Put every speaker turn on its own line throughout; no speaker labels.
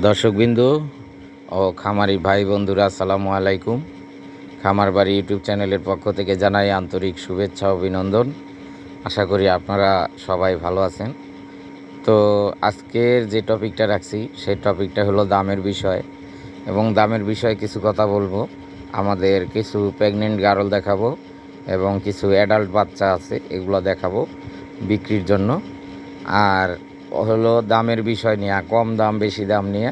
দর্শকবিন্দু ও খামারি ভাই বন্ধুরা, আসসালামু আলাইকুম। খামার বাড়ি ইউটিউব চ্যানেলের পক্ষ থেকে জানাই আন্তরিক শুভেচ্ছা, অভিনন্দন। আশা করি আপনারা সবাই ভালো আছেন। তো আজকের যে টপিকটা রাখছি, সেই টপিকটা হলো দামের বিষয়। এবং দামের বিষয়ে কিছু কথা বলব। আমাদের কিছু প্রেগনেন্ট গারল দেখাবো এবং কিছু অ্যাডাল্ট বাচ্চা আছে, এগুলো দেখাবো বিক্রির জন্য। আর হলো দামের বিষয় নিয়ে, কম দাম, বেশি দাম নিয়ে,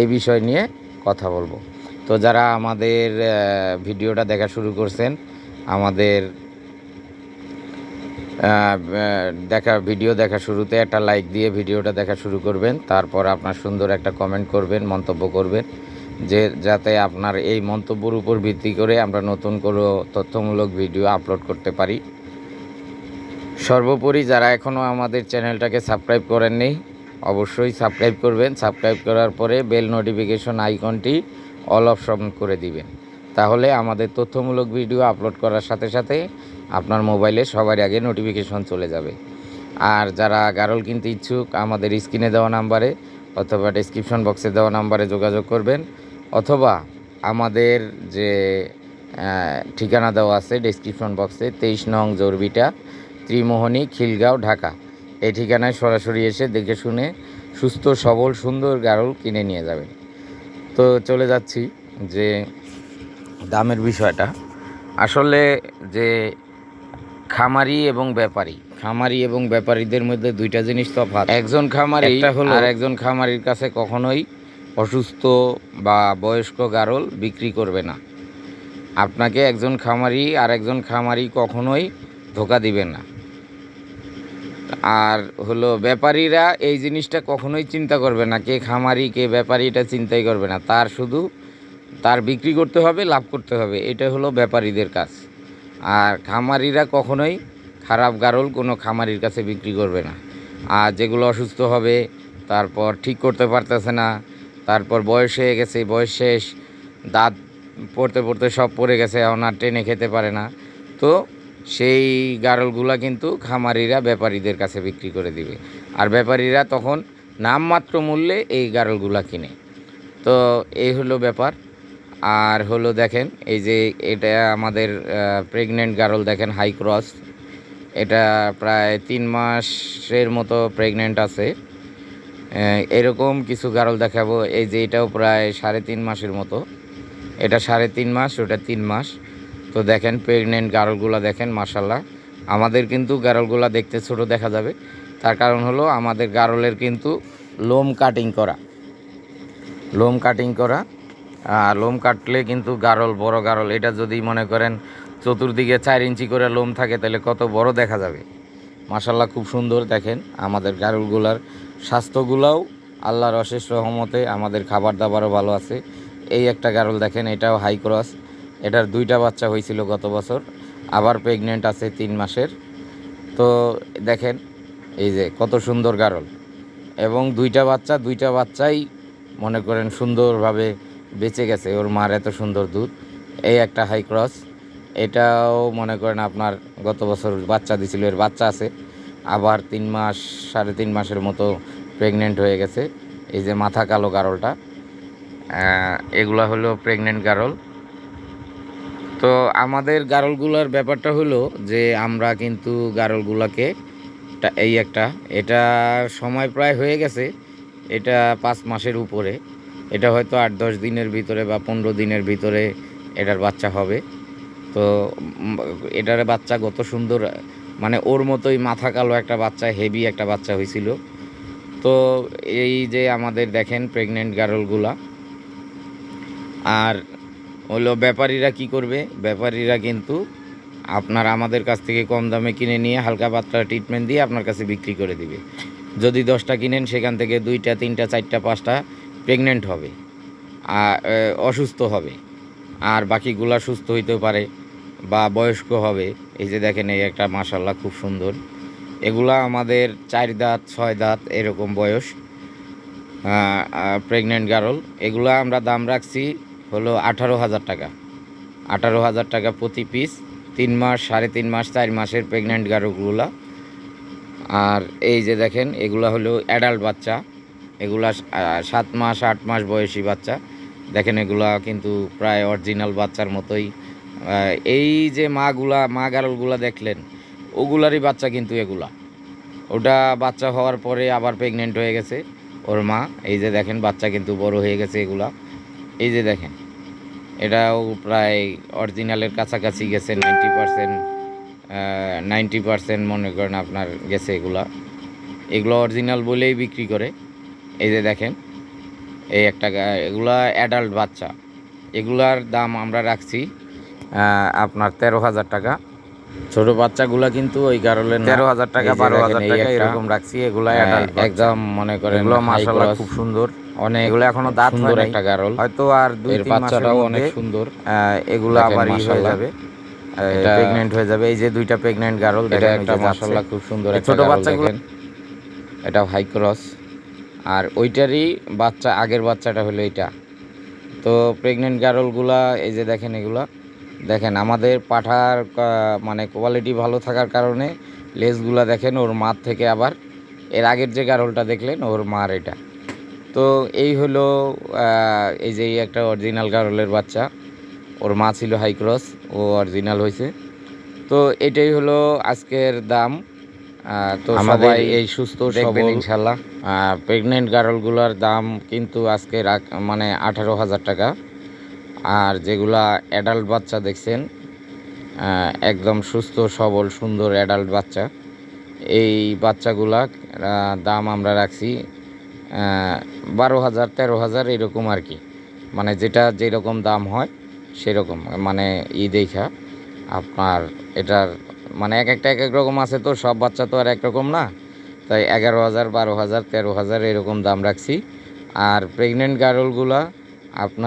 এই বিষয় নিয়ে কথা বলব। তো যারা আমাদের ভিডিওটা দেখা শুরু করছেন, আমাদের দেখা, ভিডিও দেখা শুরুতে একটা লাইক দিয়ে ভিডিওটা দেখা শুরু করবেন, তারপর আপনার সুন্দর একটা কমেন্ট করবেন, মন্তব্য করবেন, যে, যাতে আপনার এই মন্তব্যর উপর ভিত্তি করে আমরা নতুন কোনো তথ্যমূলক ভিডিও আপলোড করতে পারি। সর্বোপরি যারা এখনও আমাদের চ্যানেলটাকে সাবস্ক্রাইব করেননি, অবশ্যই সাবস্ক্রাইব করবেন। সাবস্ক্রাইব করার পরে বেল নোটিফিকেশন আইকনটি অল অফ অপশন করে দিবেন। তাহলে আমাদের তথ্যমূলক ভিডিও আপলোড করার সাথে সাথে আপনার মোবাইলে সবার আগে নোটিফিকেশন চলে যাবে। আর যারা গারল কিনতে ইচ্ছুক, আমাদের স্ক্রিনে দেওয়া নাম্বারে অথবা ডেসক্রিপশন বক্সে দেওয়া নাম্বারে যোগাযোগ করবেন। অথবা আমাদের যে ঠিকানা দেওয়া আছে ডেসক্রিপশন বক্সে তেইশ নং জরবিটা ত্রিমোহনী খিলগাঁও ঢাকা। এই ঠিকানায় সরাসরি এসে দেখে শুনে সুস্থ সবল সুন্দর গারল কিনে নিয়ে যাবেন। তো চলে যাচ্ছি যে দামের বিষয়টা। আসলে যে খামারি এবং ব্যাপারী খামারি এবং ব্যাপারীদের মধ্যে দুইটা জিনিস তফাৎ একজন খামারি
একটা হলো-
আর একজন খামারির কাছে কখনোই অসুস্থ বা বয়স্ক গারল বিক্রি করবে না। আপনাকে একজন খামারি আর একজন খামারি কখনোই ধোকা দিবে না। আর হলো ব্যাপারীরা এই জিনিসটা কখনোই চিন্তা করবে না, কে খামারি, কে ব্যাপারী, এটা চিন্তাই করবে না। তার শুধু তার বিক্রি করতে হবে, লাভ করতে হবে, এটা হলো ব্যাপারীদের কাজ। আর খামারিরা কখনোই খারাপ গারল কোনো খামারির কাছে বিক্রি করবে না। আর যেগুলো অসুস্থ হবে, তারপর ঠিক করতে পারতেছে না, তারপর বয়স হয়ে গেছে, বয়স শেষ, দাঁত পড়তে পড়তে সব পড়ে গেছে আর টেনে খেতে পারে না। তো সেই গারলগুলা কিন্তু খামারিরা ব্যাপারীদের কাছে বিক্রি করে দিবে। আর ব্যাপারীরা তখন নামমাত্র মূল্যে এই গারলগুলা কিনে। তো এই হলো ব্যাপার। আর হলো দেখেন, এই যে এটা আমাদের প্রেগনেন্ট গারল দেখেন হাই ক্রস এটা প্রায় তিন মাসের মতো প্রেগনেন্ট আছে। এরকম কিছু গারল দেখাবো। এই যে এটাও প্রায় সাড়ে তিন মাসের মতো। এটা সাড়ে তিন মাস, ওটা তিন মাস। তো দেখেন প্রেগনেন্ট গারলগুলো দেখেন মাসাল্লাহ আমাদের কিন্তু গারলগুলো দেখতে ছোট দেখা যাবে। তার কারণ হলো আমাদের গারলের কিন্তু লোম কাটিং করা। লোম কাটিং করা, আর লোম কাটলে কিন্তু গারল, বড় গারল, এটা যদি মনে করেন চতুর্দিকে চার ইঞ্চি করে লোম থাকে, তাহলে কত বড় দেখা যাবে। মাসাল্লাহ খুব সুন্দর দেখেন আমাদের গারলগুলার স্বাস্থ্যগুলাও আল্লাহর অশেষ রহমতে আমাদের খাবার দাবারও ভালো আছে। এই একটা গারল দেখেন, এটাও হাই ক্রস এটার দুইটা বাচ্চা হয়েছিল গত বছর। আবার প্রেগনেন্ট আছে তিন মাসের। তো দেখেন, এই যে কত সুন্দর গারল। এবং দুইটা বাচ্চা, দুইটা বাচ্চাই মনে করেন সুন্দরভাবে বেঁচে গেছে। ওর মার এত সুন্দর দুধ। এই একটা হাই ক্রস এটাও মনে করেন আপনার গত বছর বাচ্চা দিছিল, এর বাচ্চা আছে। আবার তিন মাস, সাড়ে তিন মাসের মতো প্রেগনেন্ট হয়ে গেছে। এই যে মাথা কালো গারলটা। এগুলা হলো প্রেগনেন্ট গারল। তো আমাদের গারলগুলোর ব্যাপারটা হলো যে আমরা কিন্তু গারলগুলোকে এই একটা, এটা সময় প্রায় হয়ে গেছে, এটা পাঁচ মাসের উপরে, এটা হয়তো আট দশ দিনের ভিতরে বা পনেরো দিনের ভিতরে এটার বাচ্চা হবে। তো এটার বাচ্চা কত সুন্দর মানে ওর মতোই মাথা কালো একটা বাচ্চা, হেভি একটা বাচ্চা হয়েছিল। তো এই যে আমাদের দেখেন প্রেগনেন্ট গারলগুলা, আর হলো ব্যাপারীরা কি করবে? ব্যাপারীরা কিন্তু আপনার আমাদের কাছ থেকে কম দামে কিনে নিয়ে হালকা পাতলা ট্রিটমেন্ট দিয়ে আপনার কাছে বিক্রি করে দিবে। যদি দশটা কিনেন, সেখান থেকে দুইটা, তিনটা, চারটা, পাঁচটা প্রেগনেন্ট হবে। আর অসুস্থ হবে। আর বাকিগুলা সুস্থ হইতেও পারে বা বয়স্ক হবে। এই যে দেখেন, এই একটা মাসাল্লাহ খুব সুন্দর। এগুলা আমাদের চার দাঁত, ছয় দাঁত এরকম বয়স প্রেগনেন্ট গারল। এগুলা আমরা দাম রাখছি হলো আঠারো হাজার টাকা। আঠারো হাজার টাকা প্রতি পিস তিন মাস, সাড়ে তিন মাস, চার মাসের প্রেগনেন্ট গারলগুলা আর এই যে দেখেন, এগুলা হলো অ্যাডাল্ট বাচ্চা। এগুলা সাত মাস, আট মাস বয়সী বাচ্চা। দেখেন এগুলা কিন্তু প্রায় অরিজিনাল বাচ্চার মতোই। এই যে মাগুলা, মা গারলগুলা দেখলেন, ওগুলারই বাচ্চা কিন্তু এগুলা। ওটা বাচ্চা হওয়ার পরে আবার প্রেগনেন্ট হয়ে গেছে ওর মা। এই যে দেখেন, বাচ্চা কিন্তু বড় হয়ে গেছে এগুলা। এই যে দেখেন এটাও প্রায় অরিজিনালের কাছাকাছি গেছে নাইনটি পারসেন্ট নাইনটি পারসেন্ট মনে করেন আপনার গেছে এগুলা। এগুলো অরিজিনাল বলেই বিক্রি করে। এই যে দেখেন, এই একটা এগুলা অ্যাডাল্ট বাচ্চা। এগুলার দাম আমরা রাখছি আপনার তেরো হাজার টাকা। ছোট বাচ্চাগুলা কিন্তু ওই কারণে
তেরো হাজার টাকা বারো হাজার টাকা এরকম রাখছি এগুলা
একদম মনে করেন
এগুলো মাশাআল্লাহ খুব সুন্দর।
অনেক
এগুলো এখনও দাঁত
সুন্দর একটা গারল।
হয়তো আর দুই তিন
বাচ্চাটাও অনেক সুন্দর।
এগুলো আবার ই হয়ে যাবে। হয়ে যাবে। এই যে দুইটা প্রেগনেন্ট গারল
এটা একটা মাশাআল্লাহ খুব সুন্দর
ছোট বাচ্চাগুলো-
এটা হাই ক্রস আর ওইটারই বাচ্চা আগের বাচ্চাটা হলো এটা তো প্রেগনেন্ট গারলগুলা এই যে দেখেন এগুলা দেখেন আমাদের পাঠার মানে কোয়ালিটি ভালো থাকার কারণে লেজগুলা দেখেন ওর মার থেকে আবার এর আগের যে গারলটা দেখলেন ওর মার এটা। তো এই হলো এই যে একটা অরিজিনাল গারলের বাচ্চা ওর মা ছিল হাইক্রস ও অরিজিনাল হয়েছে তো এটাই হলো আজকের দাম। তো
আমাদের
সবাই এই সুস্থ
দেখবেন ইনশাল্লাহ।
প্রেগনেন্ট গারলগুলোর দাম কিন্তু আজকে মানে আঠারো হাজার টাকা। আর যেগুলা অ্যাডাল্ট বাচ্চা দেখছেন একদম সুস্থ, সবল, সুন্দর অ্যাডাল্ট বাচ্চা, এই বাচ্চাগুলা দাম আমরা রাখছি বারো হাজার, তেরো হাজার এরকম আর কি। মানে যেটা যেরকম দাম হয়, সেরকম মানে ই দেখা আপনার এটার মানে এক একটা এক এক রকম আছে তো, সব বাচ্চা তো আর একরকম না। তাই এগারো হাজার, বারো হাজার, তেরো হাজার এরকম দাম রাখছি। আর প্রেগনেন্ট গার্লগুলা আপনার